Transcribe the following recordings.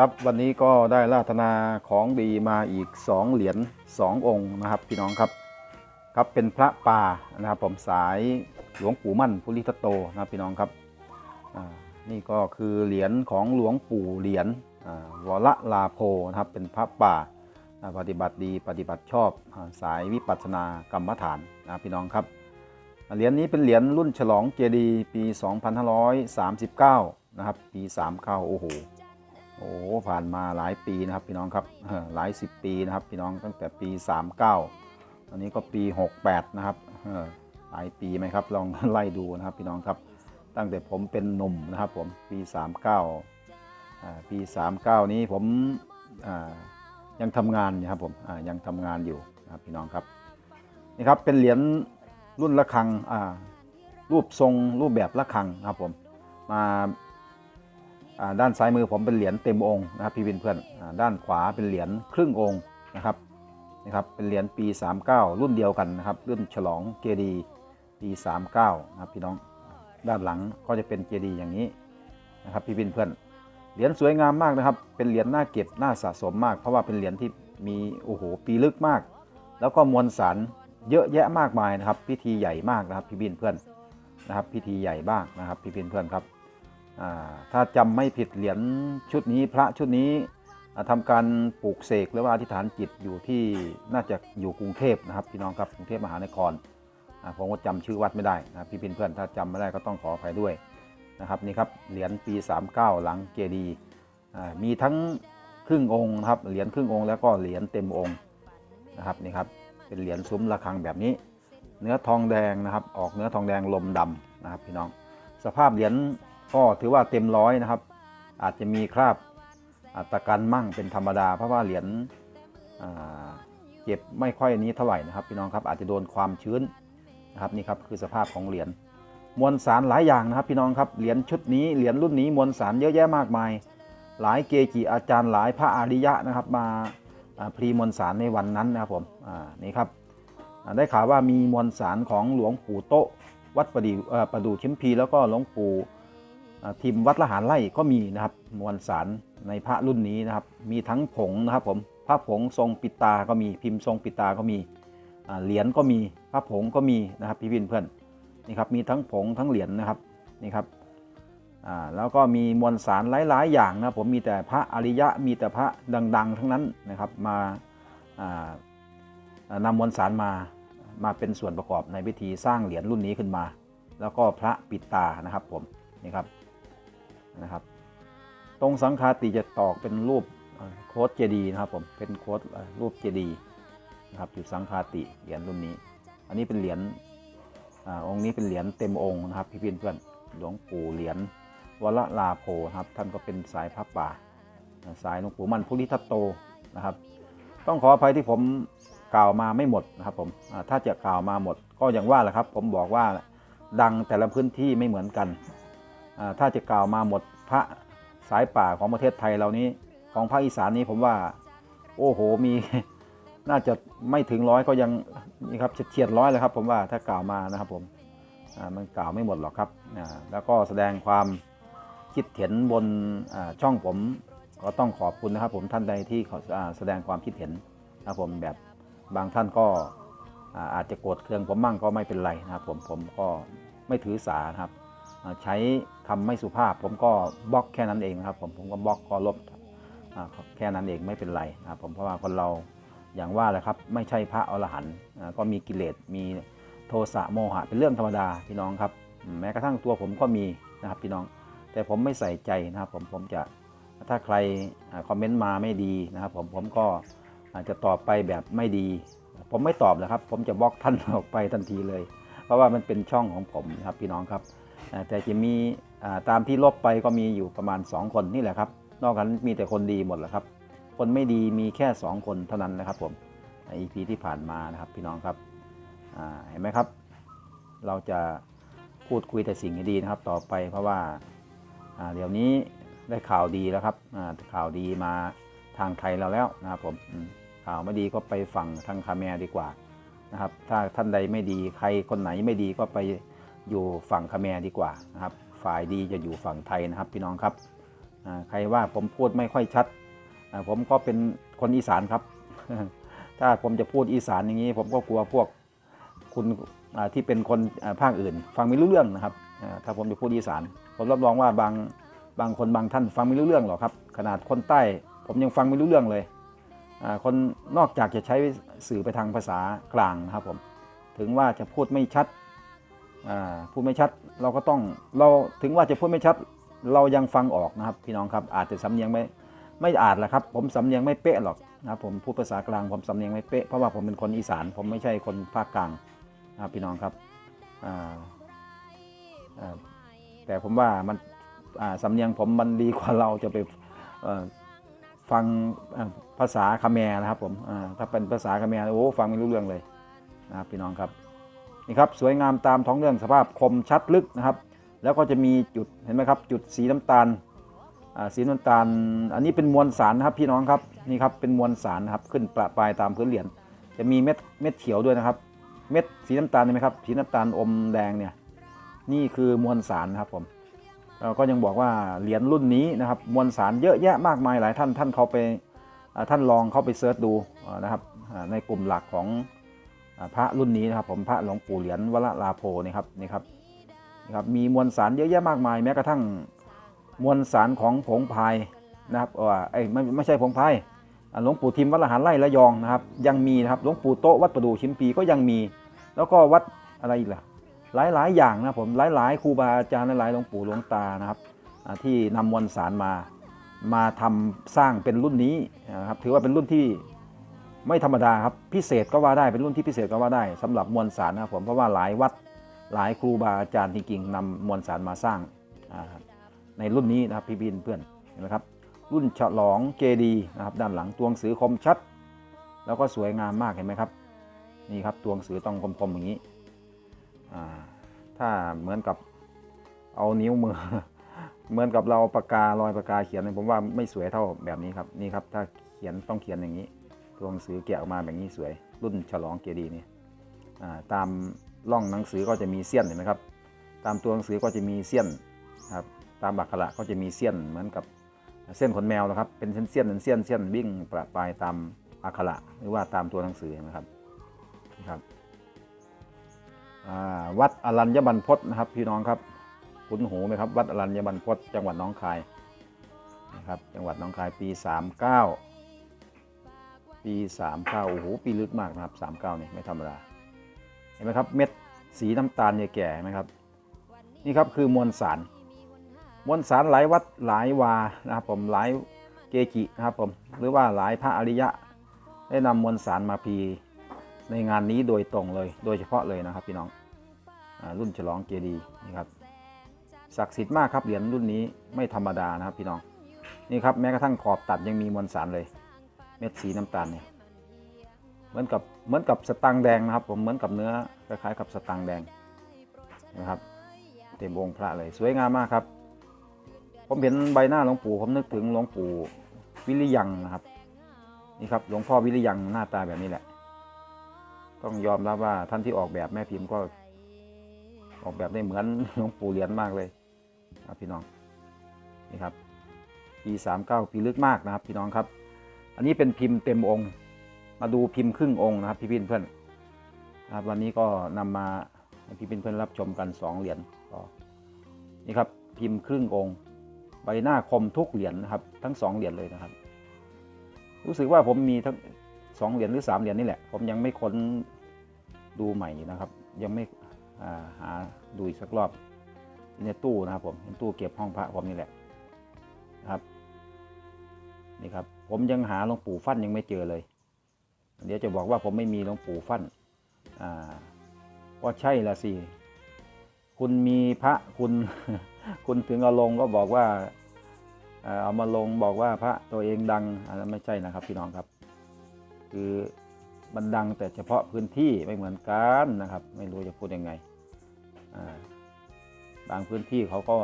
ครับวันนี้ก็ได้ราธนาของดีมาอีก 2 เหรียญ2 องค์นะครับพี่น้องครับครับเป็นพระป่านะครับผมสายหลวงปู่มั่นพุทธิทัตโตนะครับพี่น้องครับนี่ก็คือเหรียญของหลวงปู่เหรียญอ่าวรลาโพนะครับเป็นพระป่าปฏิบัติดีปฏิบัติชอบสายวิปัสสนากรรมฐานนะพี่น้องครับเหรียญนี้เป็นเหรียญรุ่นฉลองเจดีย์ปี 2539 นะครับปี 39 โอ้โห โอ้ผ่านมาหลายปีนะครับพี่น้องครับหลายสิบปีนะครับพี่น้องตั้งแต่ปี 39 ตอนนี้ก็ปี 68 นะครับหลายปีไหมครับลองไล่ดูนะครับพี่น้องครับตั้งแต่ผมเป็นหนุ่มนะครับผมปี 39อ่าปี 39 นี้ผมยังทำงานอยู่ครับผมยังทำงานอยู่นะครับพี่น้องครับนี่ครับเป็นเหรียญรุ่นละฆังรูปทรงรูปแบบละฆังนะครับผมมา ด้านซ้ายมือผมเป็นเหรียญเต็มองค์นะครับพี่วินเพื่อนอด้านขวาเป็นเหรียญครึ่งองค์นะครับนะครับเป็นเหรียญปี 39 รุ่นเดียวกันนะครับรุ่นฉลองเจดีปี 39นะครับพี่น้องด้านหลังก็จะเป็นเจดีอย่างนี้นะครับพี่วินเพื่อนเหรียญสวยงามมากนะครับ เป็นเหรียญน่าเก็บน่าสะสมมาก เพราะว่าเป็นเหรียญที่มีโอ้โหปีลึกมาก แล้วก็มวลสารเยอะแยะมากมายนะครับ พิธีใหญ่มากนะครับพี่วินเพื่อนนะครับ พิธีใหญ่บ้างนะครับพี่วินเพื่อนครับ ถ้าจำไม่ผิดเหรียญชุดนี้พระชุดนี้ทำาการปลูกเสกหรือว่าอธิษฐานจิตอยู่ที่น่าจะอยู่กรุงเทพนะครับพี่น้องครับกรุงเทพมหานครผมก็จำชื่อวัดไม่ได้นะพี่เพื่อนๆถ้าจำไม่ได้ก็ต้องขออภัยด้วยนะครับนี่ครับเหรียญปี 39 หลังเจดีมีทั้งครึ่งองค์นะครับเหรียญครึ่งองค์แล้วก็เหรียญเต็มองค์นะครับนี่ครับเป็นเหรียญซุ้มระฆังแบบนี้ เนื้อทองแดงนะครับออกเนื้อทองแดงลมดำนะครับพี่น้องสภาพเหรียญ ก็ถือว่าเต็มร้อยนะครับ อาจจะมีคราบอาตะกันมั่งเป็นธรรมดา เพราะว่าเหรียญเจ็บไม่ค่อยนี้เท่าไหร่นะครับพี่น้องครับอาจจะโดนความชื้นนะครับนี่ครับคือสภาพของเหรียญมวลสารหลายอย่างนะครับพี่น้องครับเหรียญชุดนี้เหรียญรุ่นนี้มวลสารเยอะแยะมากมาย หลายเกจิอาจารย์หลายพระอริยะนะครับมาพรีมวลสารในวันนั้นนะครับผมนี่ครับได้ข่าวว่ามีมวลสารของหลวงปู่โตะวัดประดีเอ่อประดู่ชิมพีแล้วก็หลวงปู่ ทิมวัดละหารไร่ก็มีนะครับ มวลสารในพระรุ่นนี้นะครับ มีทั้งผงนะครับผมพระผงทรงปิดตาก็มีพิมพ์ทรงปิดตาก็มีเหรียญก็มีพระผงก็มีนะครับพี่วินเพื่อนนี่ครับมีทั้งผงทั้งเหรียญนะครับนี่ครับแล้วก็มีมวลสารหลาย ๆ อย่างนะผมมีแต่พระอริยะมีแต่พระดัง ๆ ทั้งนั้นนะครับมาาอ่านำมวลสารมามาเป็นส่วนประกอบในพิธีสร้างเหรียญรุ่นนี้ขึ้นมา แล้วก็พระปิดตานะครับผมนี่ครับ นะครับ ตรงสังฆาติจะตอกเป็นรูปโค้ดเจดีนะครับผมเป็นโค้ดรูปเจดีนะครับอยู่สังฆาติเหรียญรุ่นนี้ อันนี้เป็นเหรียญอองค์นี้เป็นเหรียญเต็มองค์นะครับพี่เพื่อนๆหลวงปู่เหรียญวรลาโพครับท่านก็เป็นสายพระป่า สายหลวงปู่มันพุทธิทัตโตนะครับ ต้องขออภัยที่ผมกล่าวมาไม่หมดนะครับผมถ้าจะกล่าวมาหมดก็อย่างว่าแหละครับ ผมบอกว่าดังแต่ละพื้นที่ไม่เหมือนกัน ถ้าจะกล่าวมาหมดพระสายป่าของประเทศไทยเรานี้ของภาคอีสานนี้ผมว่า โอ้โหมีน่าจะไม่ถึงร้อยก็ยังนี่ครับเฉียดร้อยเลยครับ ผมว่าถ้ากล่าวมานะครับผมมันกล่าวไม่หมดหรอกครับแล้วก็แสดงความคิดเห็นบนช่องผมก็ต้องขอบคุณนะครับ ผมท่านใดที่แสดงความคิดเห็นนะครับผมแบบบางท่านก็อาจจะโกรธเคืองผมมั่งก็ไม่เป็นไรนะครับผมผมก็ไม่ถือสานะครับ ใช้คำไม่สุภาพ ผมก็บล็อกแค่นั้นเองนะครับผมผมก็บล็อกก็ลบแค่นั้นเองไม่เป็นไรนะครับผมเพราะว่าคนเราอย่างว่าแหละครับไม่ใช่พระอรหันต์ก็มีกิเลสมีโทสะโมหะเป็นเรื่องธรรมดาพี่น้องครับ แม้กระทั่งตัวผมก็มีนะครับพี่น้อง แต่ผมไม่ใส่ใจนะครับผมผมจะถ้าใครคอมเมนต์มาไม่ดีนะครับผมผมก็อาจจะตอบไปแบบไม่ดี ผมไม่ตอบนะครับ ผมจะบล็อกท่านออกไปทันทีเลย เพราะว่ามันเป็นช่องของผมนะครับพี่น้องครับ แต่จะมีตามที่ลบไปก็มีอยู่ประมาณ 2 คนนี่แหละครับ นอกนั้นมีแต่คนดีหมดแหละครับ คนไม่ดีมีแค่ 2 คนเท่านั้นนะครับผมใน EP ที่ผ่านมานะครับพี่น้องครับเห็นไหมครับ เราจะพูดคุยแต่สิ่งดีนะครับต่อไปเพราะว่าเดี๋ยวนี้ได้ข่าวดีแล้วครับข่าวดีมาทางไทยเราแล้วนะครับผมอืมข่าวไม่ดีก็ไปฝั่งทางคาเมรดีกว่านะครับ ถ้าท่านใดไม่ดีใครคนไหนไม่ดีก็ไป อยู่ฝั่งคาเมรดีกว่านะครับ ฝ่ายดีจะอยู่ฝั่งไทยนะครับพี่น้องครับใครว่าผมพูดไม่ค่อยชัด ผมก็เป็นคนอีสานครับ ถ้าผมจะพูดอีสานอย่างนี้ ผมก็กลัวพวกคุณที่เป็นคนภาคอื่น ฟังไม่รู้เรื่องนะครับ ถ้าผมจะพูดอีสาน ผมรับรองว่าบางบางคนบางท่านฟังไม่รู้เรื่องหรอกครับ ขนาดคนใต้ ผมยังฟังไม่รู้เรื่องเลยคนนอกจากจะใช้สื่อไปทางภาษากลางนะครับผม ถึงว่าจะพูดไม่ชัด พูดไม่ชัดเราก็ต้องเราถึงว่าจะพูดไม่ชัดเรายังฟังออกนะครับ พี่น้องครับอาจจะสำเนียงไม่ไม่อาจแหละครับ ผมสำเนียงไม่เป๊ะหรอกนะครับผมพูดภาษากลางผมสำเนียงไม่เป๊ะเพราะว่าผมเป็นคนอีสาน ผมไม่ใช่คนภาคกลางนะครับพี่น้องครับแต่ผมว่ามันสำเนียงผมมันดีกว่าเราจะไปฟังภาษาคาแมร์นะครับผมถ้าเป็นภาษาคาแมร์โอ้ฟังไม่รู้เรื่องเลยนะครับพี่น้องครับ นี่ครับสวยงามตามท้องเรื่องสภาพคมชัดลึกนะครับ แล้วก็จะมีจุดเห็นไหมครับ จุดสีน้ำตาลอ่าสีน้ำตาล อันนี้เป็นมวลสารนะครับพี่น้องครับนี่ครับเป็นมวลสารนะครับขึ้นประปรายตามพื้นเหรียญจะมีเม็ดเม็ดเขียวด้วยนะครับ เม็ดสีน้ำตาลเห็นไหมครับสีน้ำตาลอมแดงเนี่ยนี่คือมวลสารนะครับผมเราก็ยังบอกว่าเหรียญรุ่นนี้นะครับมวลสารเยอะแยะมากมายหลายท่านท่านเขาไปท่านลองเข้าไปเซิร์ชดูนะครับในกลุ่มหลักของ พระรุ่นนี้นะครับ ผมพระหลวงปู่เหรียญวรลาโพนี่ครับนี่ครับนะครับมีมวลสารเยอะแยะมากมาย แม้กระทั่งมวลสารของผงพายนะครับว่าไอ้ไม่ไม่ใช่ผงพายหลวงปู่ทิมวัดละหารไร่ระยองนะครับ ยังมีนะครับหลวงปู่โตวัดประดู่ชิมพีก็ยังมี แล้วก็วัดอะไรอีกล่ะหลายหลายอย่างนะผมหลายหลายครูบาอาจารย์หลายหลวงปู่หลวงตานะครับที่นำมวลสารมามาทำสร้างเป็นรุ่นนี้นะครับถือว่าเป็นรุ่นที่ ไม่ธรรมดาครับพิเศษก็ว่าได้เป็นรุ่นที่พิเศษก็ว่าได้สำหรับมวลสารนะครับผมเพราะว่าหลายวัดหลายครูบาอาจารย์จริงๆนำมวลสารมาสร้างในรุ่นนี้นะครับพี่บินเพื่อนเห็นไหมครับ รุ่นฉลองเจดีนะครับด้านหลังตัวหนังสือคมชัด แล้วก็สวยงามมากเห็นไหมครับนี่ครับตัวหนังสือต้องคมๆอย่างนี้ถ้าเหมือนกับเอานิ้วมือเหมือนกับเราปากกาลอยปากกาเขียนผมว่าไม่สวยเท่าแบบนี้ครับนี่ครับถ้าเขียนต้องเขียนอย่างนี้ ตัวหนังสือแกะออกมาแบบนี้สวย รุ่นฉลองเจดีนี่ตามร่องหนังสือก็จะมีเสี้ยนเห็นไหมครับ ตามตัวหนังสือก็จะมีเสี้ยนครับตามอักขระก็จะมีเสี้ยนเหมือนกับเส้นขนแมวนะครับ เป็นเส้นเสี้ยนเป็นเส้นเส้นวิ่งประปายตามอักขระหรือว่าตามตัวหนังสือนะครับนะครับวัดอรัญญบรรพตนะครับ พี่น้องครับคุ้นหูไหมครับ วัดอรัญญบรรพตจังหวัดน้องคายนะครับ จังหวัดน้องคายปี 39 ปี 39 โอ้โห ปีลึกมากนะครับ 39นี่ไม่ธรรมดา เห็นไหมครับ เม็ดสีน้ำตาลเนี่ยแก่ไหมครับ นี่ครับคือมวลสาร มวลสารหลายวัดหลายวานะครับผมหลายเกจินะครับผมหรือว่าหลายพระอริยะ ได้นำมวลสารมาพีในงานนี้โดยตรงเลย โดยเฉพาะเลยนะครับพี่น้องอรุ่นฉลองเจดีย์นี่ครับศักดิ์สิทธิ์มากครับเหรียญรุ่นนี้ไม่ธรรมดานะครับพี่น้องนี่ครับแม้กระทั่งขอบตัดยังมีมวลสารเลย เม็ดสีน้ำตาลเนี่ยเหมือนกับเหมือนกับสตังแดงนะครับ ผมเหมือนกับเนื้อคล้ายๆกับสตังแดงนะครับ เต็มองค์พระเลยสวยงามมากครับ ผมเห็นใบหน้าหลวงปู่ผมนึกถึงหลวงปู่วิริยังนะครับ นี่ครับหลวงพ่อวิริยังหน้าตาแบบนี้แหละ ต้องยอมรับว่าท่านที่ออกแบบแม่พิมพ์ก็ออกแบบได้เหมือนหลวงปู่เหรียญมากเลยครับพี่น้องนี่ครับปีสามเก้าปีลึกมากนะครับพี่น้องครับ อันนี้เป็นพิมพ์เต็มองค์ มาดูพิมพ์ครึ่งองค์นะครับพี่พินเพื่อนนะครับวันนี้ก็นำมาพี่พินเพื่อนรับชมกันสองเหรียญก็นี่ครับพิมพ์ครึ่งองค์ ใบหน้าคมทุกเหรียญนะครับ ทั้งสองเหรียญเลยนะครับ รู้สึกว่าผมมีทั้งสองเหรียญหรือสามเหรียญนี่แหละ ผมยังไม่ค้นดูใหม่นะครับ ยังไม่าหาดูอีกสักรอบในตู้นะครับผมในตู้เก็บห้องพระผมนี่แหละนะครับ นี่ครับ ผมยังหาหลวงปู่ฟั่นยังไม่เจอเลย เดี๋ยวจะบอกว่าผมไม่มีหลวงปู่ฟั่นอ่าก็ใช่ละสิคุณมีพระคุณ คุณถึงเอาลงก็บอกว่าเอ่อเอามาลงบอกว่าพระตัวเองดังอันนั้นไม่ใช่นะครับพี่น้องครับ คือมันดังแต่เฉพาะพื้นที่ไม่เหมือนกันนะครับ ไม่รู้จะพูดยังไงอ่าบางพื้นที่เขาก็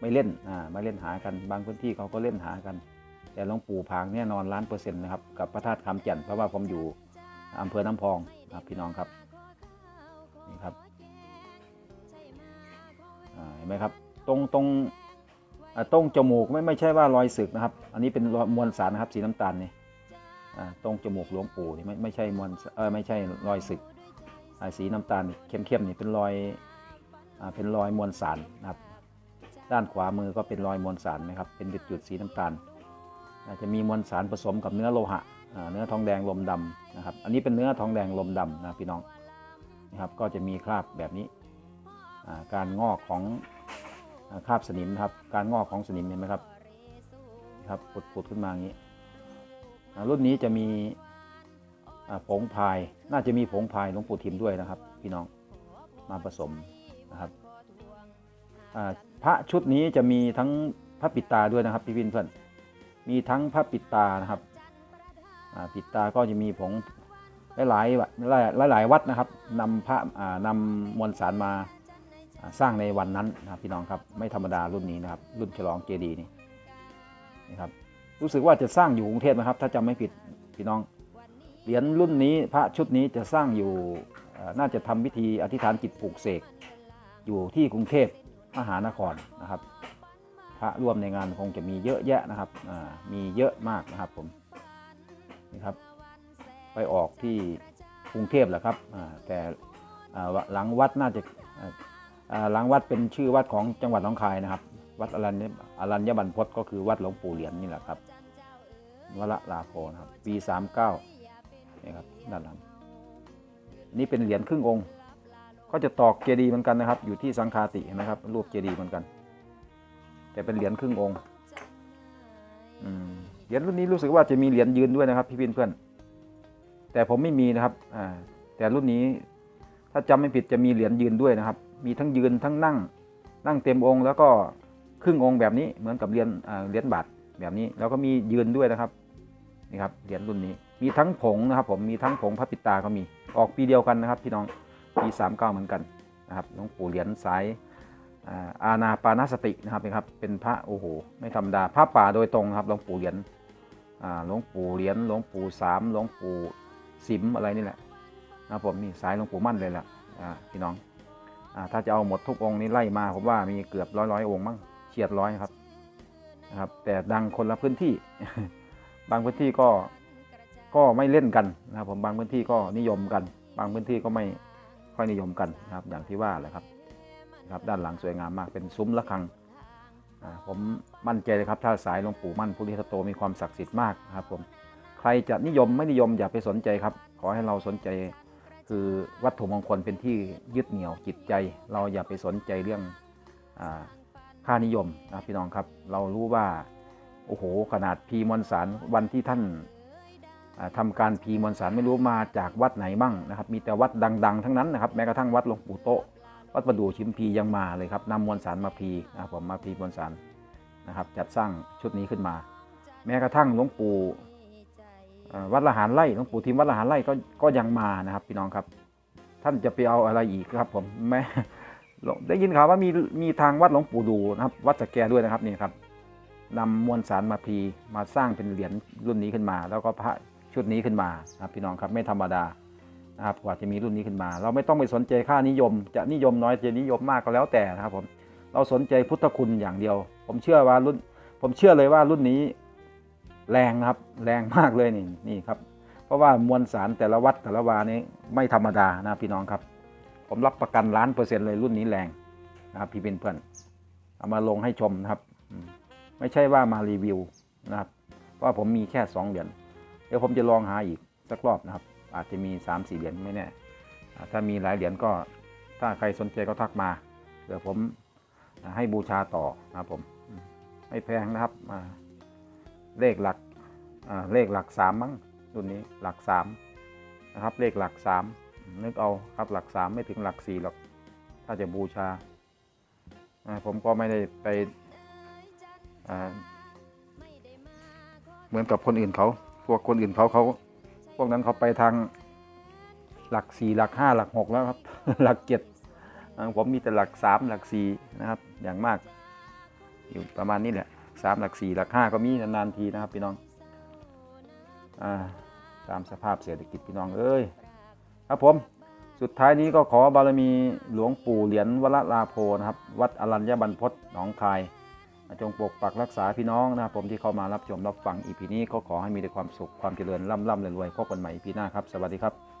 ไม่เล่นอ่าไม่เล่นหากัน บางพื้นที่เขาก็เล่นหากัน แต่หลวงปู่ผางแน่นอนล้านเปอร์เซ็นต์นะครับกับพระธาตุคำแก่นเพราะว่าผมอยู่อำเภอน้ำพองนะครับพี่น้องครับนี่ครับเห็นไหมครับตรงตรงตรงจมูกไม่ไม่ใช่ว่ารอยสึกนะครับ อันนี้เป็นรอยมวลสารนะครับสีน้ำตาลนี่อ่าตรงจมูกหลวงปู่นี่ไม่ไม่ใช่มวลเออไม่ใช่รอยสึกสีน้ำตาลนี่เข้มๆนี่เป็นรอยอเป็นรอยมวลสารนะครับ ด้านขวามือก็เป็นรอยมวลสารนะครับ เป็นจุดๆสีน้ำตาล จจะมีมวลสารผสมกับเนื้อโลหะเนื้อทองแดงลมดำนะครับ อันนี้เป็นเนื้อทองแดงลมดำนะพี่น้องนะครับ ก็จะมีคราบแบบนี้ การงอกของคราบสนิมครับ การงอกของสนิมเห็นไหมครับครับปุดๆขึ้นมาอย่างนี้ รุ่นนี้จะมีผงพาย น่าจะมีผงพายหลวงปู่ทิมด้วยนะครับ พี่น้อง มาผสมนะครับพระชุดนี้จะมีทั้งพระปิดตาด้วยนะครับพี่วินเพื่อน มีทั้งพระปิดตานะครับปิดตาก็จะมีผงหลายหลายหลายหลายวัดนะครับนำพระนำมวลสารมาสร้างในวันนั้นนะพี่น้องครับไม่ธรรมดารุ่นนี้นะครับ รุ่นฉลองเจดีนี่นะครับ รู้สึกว่าจะสร้างอยู่กรุงเทพนะครับ ถ้าจำไม่ผิดพี่น้องเหรียญรุ่นนี้พระชุดนี้จะสร้างอยู่น่าจะทำพิธีอธิษฐานจิตปลูกเสกอยู่ที่กรุงเทพมหานครนะครับ ระร่วมในงานคงจะมีเยอะแยะนะครับมีเยอะมากนะครับผมนี่ครับ ไปออกที่กรุงเทพแหละครับแต่หลังวัดน่าจะหลังวัดเป็นชื่อวัดของจังหวัดหนองคายนะครับ วัดอรัญญอรัญญบันพศก็คือวัดหลวงปู่เหรียญนี่แหละครับวละลาโพนะครับ ปี39นี่ครับด้านหลังนี่เป็นเหรียญครึ่งองค์ ก็จะตอกเจดีย์เหมือนกันนะครับ อยู่ที่สังคาติเห็นไหมครับรูปเจดีย์เหมือนกัน แต่เป็นเหรียญครึ่งองค์อืมเหรียญรุ่นนี้รู้สึกว่าจะมีเหรียญยืนด้วยนะครับ พี่พินเพื่อน แต่ผมไม่มีนะครับอ่าแต่รุ่นนี้ถ้าจำไม่ผิดจะมีเหรียญยืนด้วยนะครับ มีทั้งยืนทั้งนั่ง นั่งเต็มองค์แล้วก็ครึ่งองค์แบบนี้เหมือนกับเหรียญอ่าเหรียญบาทแบบนี้ แล้วก็มียืนด้วยนะครับนี่ครับเหรียญรุ่นนี้ มีทั้งผงนะครับ ผมมีทั้งผงพระปิดตาก็มีออกปีเดียวกันนะครับพี่น้องปี39เหมือนกันนะครับหลวงปู่เหรียญสาย อาณาปานสตินะครับนะครับ เป็นพระโอ้โหไม่ธรรมดาพระป่าโดยตรงครับหลวงปู่เหรียญหลวงปู่เหรียญหลวงปู่สามหลวงปู่สิมอะไรนี่แหละนะผมนี่สายหลวงปู่มั่นเลยแหละอ่าพี่น้องอถ้าจะเอาหมดทุกองค์นี้ไล่มาผมว่ามีเกือบร้อยร้อยองค์มั้งเฉียดร้อยครับนะครับ แต่ดังคนละพื้นที่ บางพื้นที่ก็ก็ไม่เล่นกันนะครับผมบางพื้นที่ก็นิยมกัน บางพื้นที่ก็ไม่ค่อยนิยมกันนะครับ อย่างที่ว่าแหละครับ นะครับด้านหลังสวยงามมากเป็นซุ้มระฆังผมมั่นใจเลยครับถ้าสายหลวงปู่มั่นพุทธิทัตโตมีความศักดิ์สิทธิ์มากนะครับผมใครจะนิยมไม่นิยมอย่าไปสนใจครับ ขอให้เราสนใจคือวัตถุมงคลเป็นที่ยึดเหนี่ยวจิตใจ เราอย่าไปสนใจเรื่องอค่านิยมนะพี่น้องครับ เรารู้ว่าโอ้โหขนาดพีมวลสารวันที่ท่านอ่าทำการพีมวลสารไม่รู้มาจากวัดไหนบ้างนะครับ มีแต่วัดดัง ๆ ทั้งนั้นนะครับ แม้กระทั่งวัดหลวงปู่โต วัดประดู่ชิมพียังมาเลยครับนำมวลสารมาพีนะครับผมมาพีมวลสารนะครับ จัดสร้างชุดนี้ขึ้นมา แม้กระทั่งหลวงปู่วัดละหารไร่หลวงปู่ทิมวัดละหารไร่ก็ก็ยังมานะครับพี่น้องครับ ท่านจะไปเอาอะไรอีกครับผมแม้ได้ยินข่าวว่ามีมีทางวัดหลวงปู่ดูนะครับ วัดสแกด้วยนะครับนี่ครับนำมวลสารมาพีมาสร้างเป็นเหรียญรุ่นนี้ขึ้นมา แล้วก็พระชุดนี้ขึ้นมานะครับพี่น้องครับไม่ธรรมดา นะครับกว่าจะมีรุ่นนี้ขึ้นมา เราไม่ต้องไปสนใจค่านิยม จะนิยมน้อยจะนิยมมากก็แล้วแต่นะครับผมเราสนใจพุทธคุณอย่างเดียว ผมเชื่อว่ารุ่น ผมเชื่อเลยว่ารุ่นนี้แรงนะครับแรงมากเลยนี่นี่ครับ เพราะว่ามวลสารแต่ละวัดแต่ละวานี้ไม่ธรรมดานะพี่น้องครับ ผมรับประกันล้านเปอร์เซ็นต์เลยรุ่นนี้แรงนะครับพี่เพื่อนเอามาลงให้ชมนะครับ ไม่ใช่ว่ามารีวิวนะครับเพราะว่าผมมีแค่สองเหรียญเดี๋ยวผมจะลองหาอีกสักรอบนะครับ อาจจะมี 3 4 เหรียญไม่แน่ถ้ามีหลายเหรียญก็ถ้าใครสนใจก็ทักมา เดี๋ยวผมให้บูชาต่อนะครับผมไม่แพงนะครับเลขหลักเลขหลักสามมั้งรุ่นนี้หลักสามนะครับเลขหลักสามนึกเอาครับหลักสามไม่ถึงหลักสี่หรอก ถ้าจะบูชา ผมก็ไม่ได้ไปเหมือนกับคนอื่นเขา พวกคนอื่นเขาเขา พวกนั้นเขาไปทางหลักสี่หลักห้าหลักหกแล้วครับ หลักเจ็ดผมมีแต่หลักสามหลักสี่นะครับ อย่างมาก อยู่ประมาณนี้แหละสามหลักสี่หลักห้าก็มีนานๆทีนะครับ พี่น้องอตามสภาพเศรษฐกิจพี่น้องเอ้ยครับผมสุดท้ายนี้ก็ขอบารมีหลวงปู่เหรียญวรลาโพนะครับ วัดอรัญญบรรพตหนองคาย จงปกปักรักษาพี่น้องนะครับผมที่เข้ามารับชมรับฟังอีพีนี้ก็ขอให้มีแต่ความสุขความเจริญร่ำร่ำรวยๆพบกันใหม่อีพีหน้าครับ สวัสดีครับ